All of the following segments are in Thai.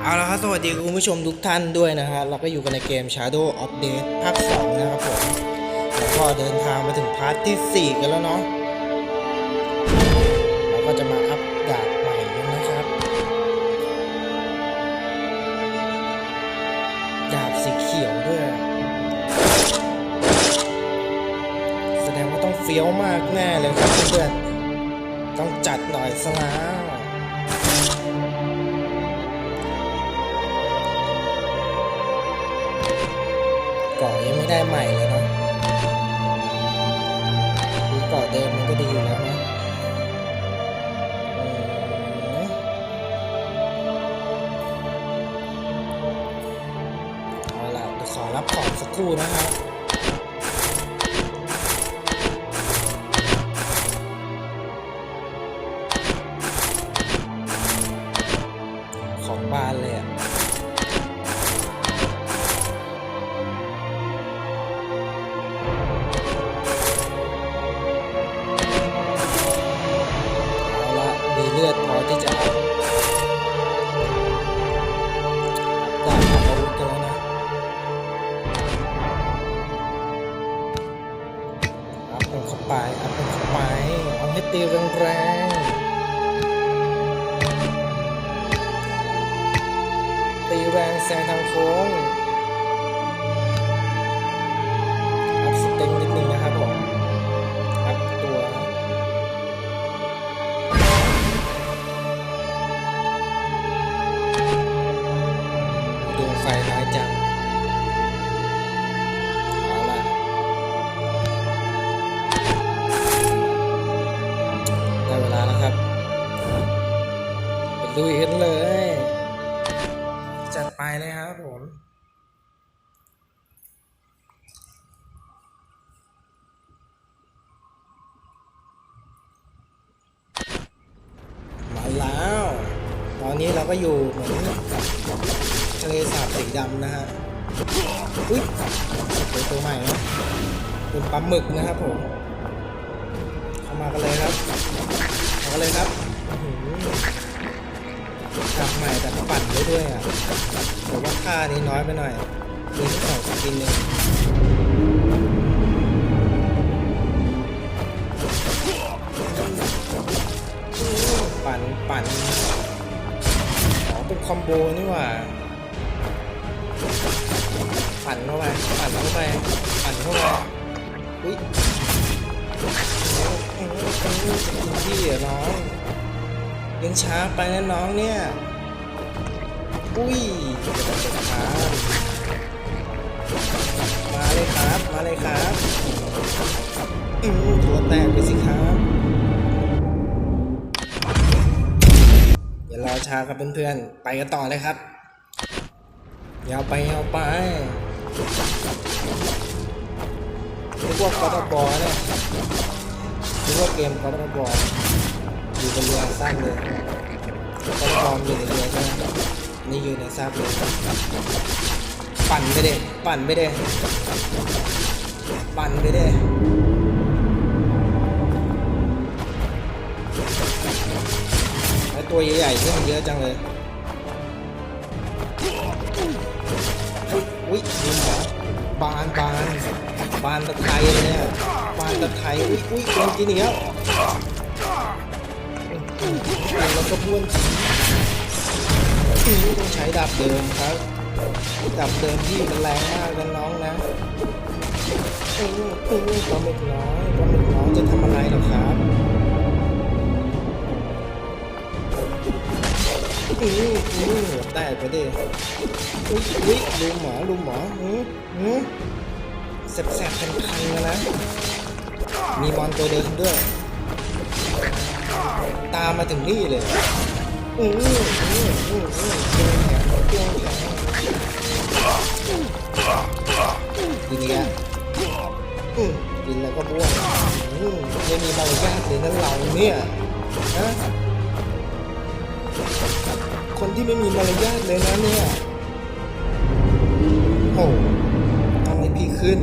เอาละครับสวัสดีคุณผู้ชมทุกท่านด้วยนะฮะเราก็อยู่กันในเกม Shadow of Death ภาค 2 นะครับผมแล้วก็เดินทางมาถึงพาร์ทที่ 4 กันแล้วเนาะเราก็จะมาอัปดาบใหม่นนะครับดาบสีเขียวด้วย แสดงว่าต้องเฟี้ยวมากแน่เลยครับเพื่อนต้องจัดหน่อยสแล้ว กาะยังไม่ได้ใหม่เลยเนาะดูเกาะเดิมมันก็ดีอยู่แล้วนะเอาล่ะเดี๋ยวขอรับของสักครู่นะครับ ไปอัพมันเข้าไปเอาให้ตีแรงๆตีแรงแซงทางโค้งอัพสเต็งนิดนึงนะครับผมอัพตัวดวงไฟน้อยจัง ลุยกันเลย จัดไปเลยครับผมมาแล้ว ตอนนี้เราก็อยู่เหมือนทะเลสาบสีดำนะฮะอุ้ยเป็นตัวใหม่นะเป็นปลาหมึกนะครับผม เข้ามากันเลยครับเข้ามาเลยครับ อื้อหือกใหม่แต่ปั่นได้ด้วยอะแต่ว่าค่านี้น้อยไปหน่อยมีแค่สองสกินเองปั่นปั่นอ๋อเป็นคอมโบนี่หว่าปั่นเข้าไปปั่นเข้าไปปั่นเข้าไปอุ้ยพี่เหรอน้อง ยังช้าไปนะน้องเนี่ยอุ้ยเดี๋ยวจะช้ามาเลยครับ มาเลยครับอืมตัวแตกไปสิครับอย่ารอช้าครับเพื่อนๆไปกันต่อเลยครับยาวไปยาวไปนึกว่ากอตบอเนี่ยนึกว่าเกมกอตบอ อยู่บนเรือสร้างเลยกอตบออยู่ในเรือใช่ไหมนี่อยู่ในซากเรือปั่นไปเด้ปั่นไปเด้ปั่นไปเด้ไอตัวใหญ่ๆที่มันเยอะจังเลยอุ้ยดูหมอบานบานบานตะไคร้เลยเนี่ยบานตะไคร้อุ้ยอุ้ยโดนกินอีกแล้ว แล้วก็บ้วนฉีอืมต้องใช้ดาบเดิมครับดาบเดิมที่มันแรงมากนะน้องนะอืมอืมปลาหมึกน้อยปลาหมึกน้อยจะทำอะไรหรอครับอืมอืมหัวแตกไปดิอุ้ยอุ้ยดูหมอดูหมอหืมหืมแสบๆคันๆแล้วนะ มีมอนตัวเดิมด้วย ตามมาถึงนี่เลยอืออืออืออืออือเจ้าแขนเจ้าแขนกินอีกแล้วอืมกินแล้วก็บ้วนอืมไม่มีมารยาทเลยนะเราเนี่ยฮะคนที่ไม่มีมารยาทเลยนะเนี่ยโอ้ต้องให้พี่ขึ้น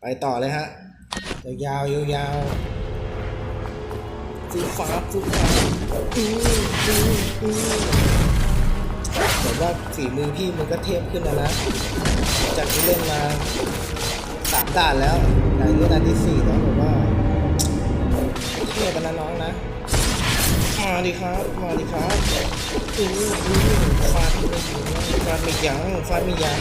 ไปต่อเลยฮะ ยาวๆยาวๆสู้ฟ้าสู้ฟ้าอืมอืมอืมแต่ว่าฝีมือพี่มันก็เทพขึ้นแล้วนะ จากที่เล่นมาสามด่านแล้วด่านนี้ด่านที่สี่แล้วแบบว่าเทพกันนะน้องนะมาดิครับมาดิครับอืออือฟาดไม่ถึงฟาดไม่ยั้งฟาดไม่ยั้ง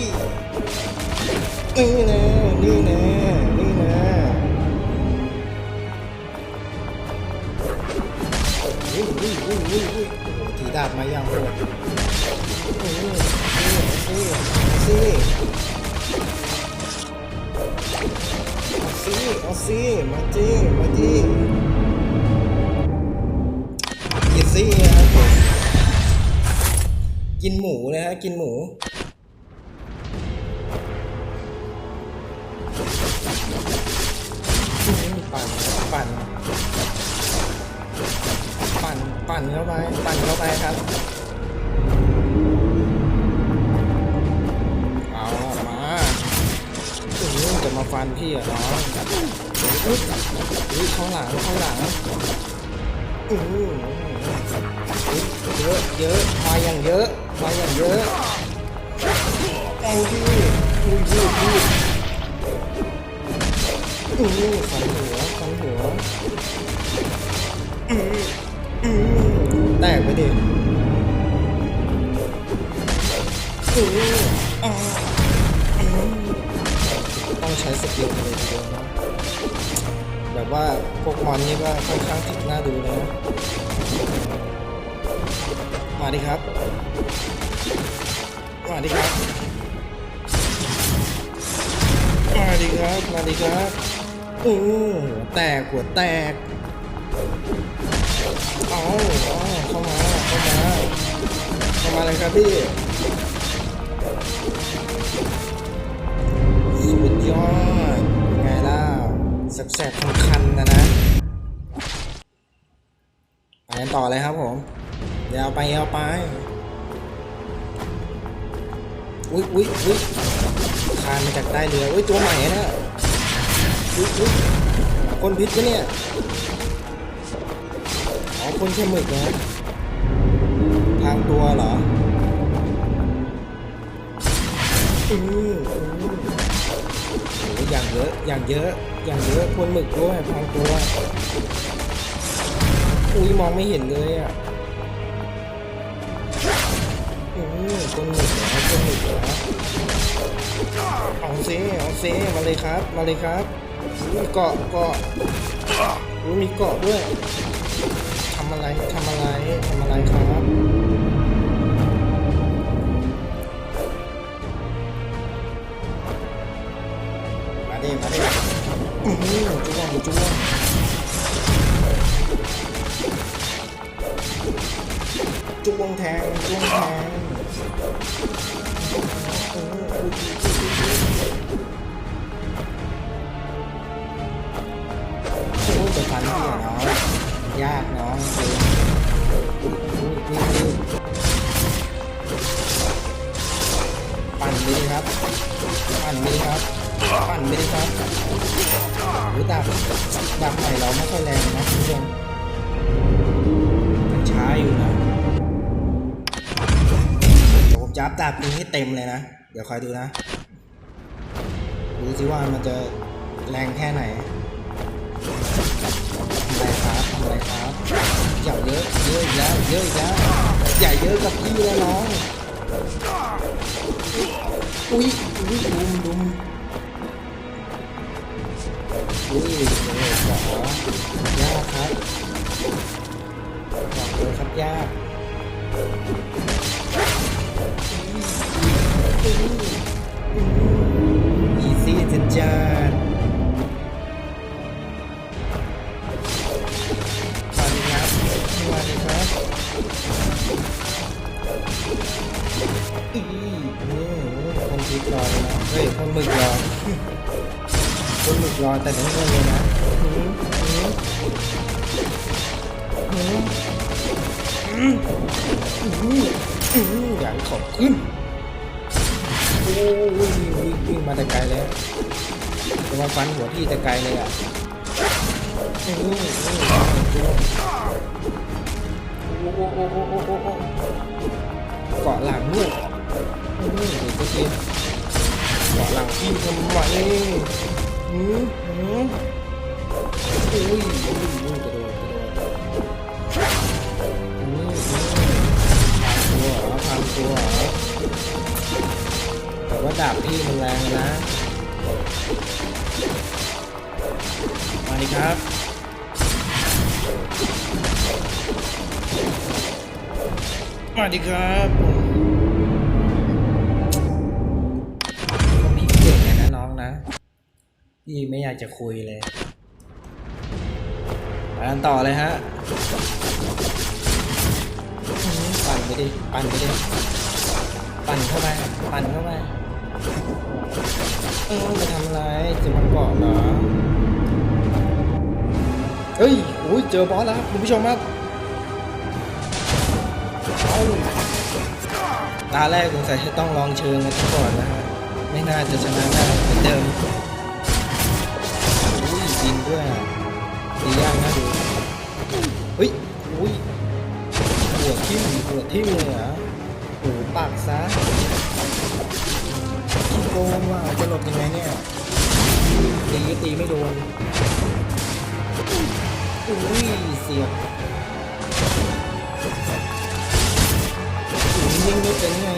นี่แน่นี่แน่นี่แน่อุ้ยอุ้ยอุ้ยอุ้ยอุ้ยโอ้โหถือดาบมาอย่างโหนี่นี่นี่เอาสิเอาสิมาจีมาจีกินสิครับผมกินหมูนะฮะ กินหมู พี่เหรอน้องอุ๊ยข้างหลังข้างหลังอืมอุ๊ยเยอะเยอะมาอย่างเยอะมาอย่างเยอะเอาดิอุ้ยอุ้ยอุ้ยอืมฟันหัวฟันหัวอืมอืมแตกไปดิอืมอ่า ต้องใช้สกิลเลยทีเดียวนะแบบว่าพวกมอนนี่ก็ค่อนข้างถึกน่าดูนะมาดิครับ มาดิครับ มาดิครับ มาดิครับอู้หัวแตกหัวแตกอาเอาเข้ามา เข้ามา เข้ามาเลยครับพี่ สุดยอดยังไงล่ะแสบๆคันๆนะนะไปกันต่อเลยครับผมยาวไปยาวไปอุ้ยอุ้ยอุ้ยคานมาจากใต้เรืออุ้ยตัวใหม่นะอุ้ยอุ้ยคนพิษปะเนี่ยอ๋อคนแค่หมึกนะทางตัวเหรออือ อย่างเยอะ อย่างเยอะ อย่างเยอะพวนหมึกด้วยพังตัว อุ้ยมองไม่เห็นเลยอะอืมคนหมึกเหรอคนหมึกเหรอเอาซิเอาซิมาเลยครับ มาเลยครับอุ้ยเกาะเกาะมีเกาะด้วยทำอะไรทำอะไรทำอะไรครับ อืมจ้วงจ้วงจ้วงแทงจ้วงแทงอืม หรือดาบดาบใหม่เราไม่ค่อยแรงนะคุณผู้ชมมันช้าอยู่นะผมจับดาบนี้ให้เต็มเลยนะ เดี๋ยวคอยดูนะ ดูสิว่ามันจะแรงแค่ไหนทำอะไรครับทำอะไรครับอย่าเยอะเยอะอีกแล้วเยอะอีกแล้วอย่าเยอะกับพี่แล้วน้อง อุ้ยอุ้ยดุมดุม อุ้ยโอ้โหขอยากครับบอกเลยครับยากอีซี่จัดจานมาดีครับมาดีครับอีนี่คนพีรอเลยนะเฮ้ยคนมึกรอ คนหมึกรอแต่ถึงเงินเลยนะอย่างขอบขึ้นโอ้วิ่งวิ่งวิ่งมาแต่ไกลแล้วจะมาฟันหัวพี่แต่ไกลเลยอะโอ้โหเกาะหลังด้วยโอ้โหเดี๋ยวจะเกเกาะหลังพี่ทำไม หืมหืมโอ้ยโอ้ยโอ้ยกระโดดกระโดดหืมหืมพังตัวเหรอพังตัวเหรอแต่ว่าดาบพี่มันแรงนะ มาดิครับมาดิครับ พี่ไม่อยากจะคุยเลยไปกันต่อเลยฮะปั่นไปดิปั่นไปดิปั่นเข้าไปปั่นเข้าไปเออจะทำอะไรจะมาเกาะเหรอเฮ้ยโอ้ยเจอบอสแล้วครับคุณผู้ชมครับตาแรกสงสัยจะต้องลองเชิงกันก่อนนะฮะไม่น่าจะชนะได้เหมือนเดิม ยิงด้วยอะดียากนะดูเฮ้ยอุ้ยหัวทิ่มหัวทิ่มเลยเหรอโอ้ปากซะขี้โกงว่ะจะหลบยังไงเนี่ยตีก็ตีไม่โดนอุ้ยเสียบยิงไม่เป็นไง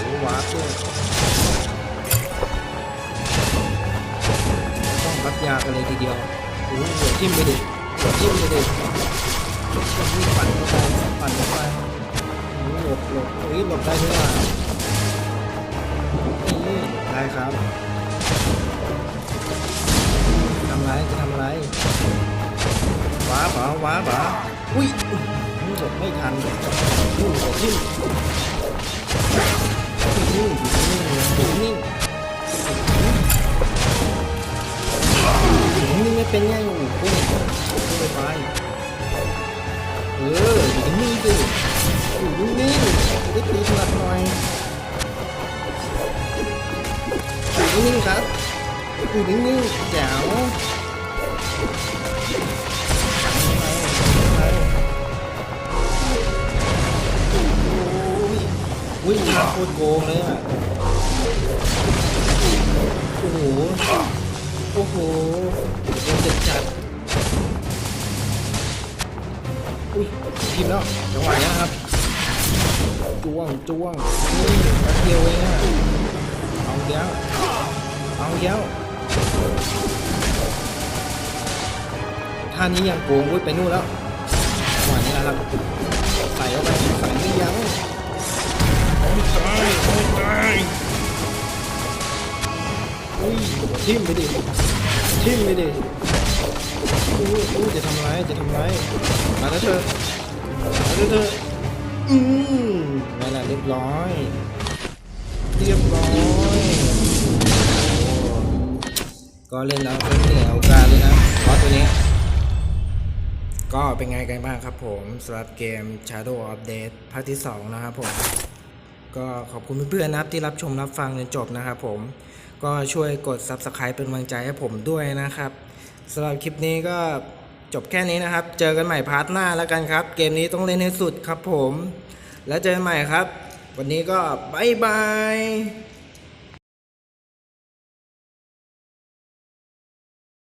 โอ้วาร์ปด้วย ยากันเลยทีเดียวโอ้โหหัวทิ่มไปดิหัวทิ่มไปดิอุ้ยปั่นเข้าไปปั่นเข้าไปหลบหลบเฮ้ยหลบได้ด้วยว่ะนี่ได้ครับทำไรจะทำไรว้าบเหรอว้าบเหรออุ้ยหลบไม่ทันหัวทิ่มนิ่งอยู่นิ่งอยู่นิ่งอยู่นิ่ง ไม่เป็นไงโอ้โหพุ่งพุ่งไปไปเอออยู่นิ่งๆดิอยู่นิ่งๆได้ตีถนัดหน่อยอยู่นิ่งครับอยู่นิ่งแจ๋วโอ้ยมันโคตรโกงเลยอะ โอ้โห โอ้โห โดนเด็ดจัดอุ้ยทีมแล้วจังหวะนี้นะครับจ้วงจ้วงนี่แป๊บเดียวเองอะเอาเดี๋ยวเอาเดี๋ยวท่านี้ยังโกงวุ้ยไปนู่นแล้วจังหวะนี้แหละครับใส่เข้าไปใส่ไม่ยั้งโอ้ยตายโอ้ยตายอุ้ยทิ่มไปดิทิ่มไปดิ อู้อู้จะทำไรจะทำไรมาแล้วเธอมาแล้วเธออืมนั่นแหละเรียบร้อย เรียบร้อยก็เล่นแล้วก็เหนื่อยโอกาสเลยนะเพราะตัวนี้ ก็เป็นไงกันบ้างครับผมสำหรับเกม Shadow of Death ภาคที่ 2 นะครับผมก็ขอบคุณเพื่อนๆนะครับที่รับชมรับฟังจนจบนะครับผม ก็ช่วยกด Subscribe เป็นกำลังใจให้ผมด้วยนะครับ สำหรับคลิปนี้ก็จบแค่นี้นะครับ เจอกันใหม่พาร์ทหน้าแล้วกันครับ เกมนี้ต้องเล่นให้สุดครับผม แล้วเจอกันใหม่ครับ วันนี้ก็บายบาย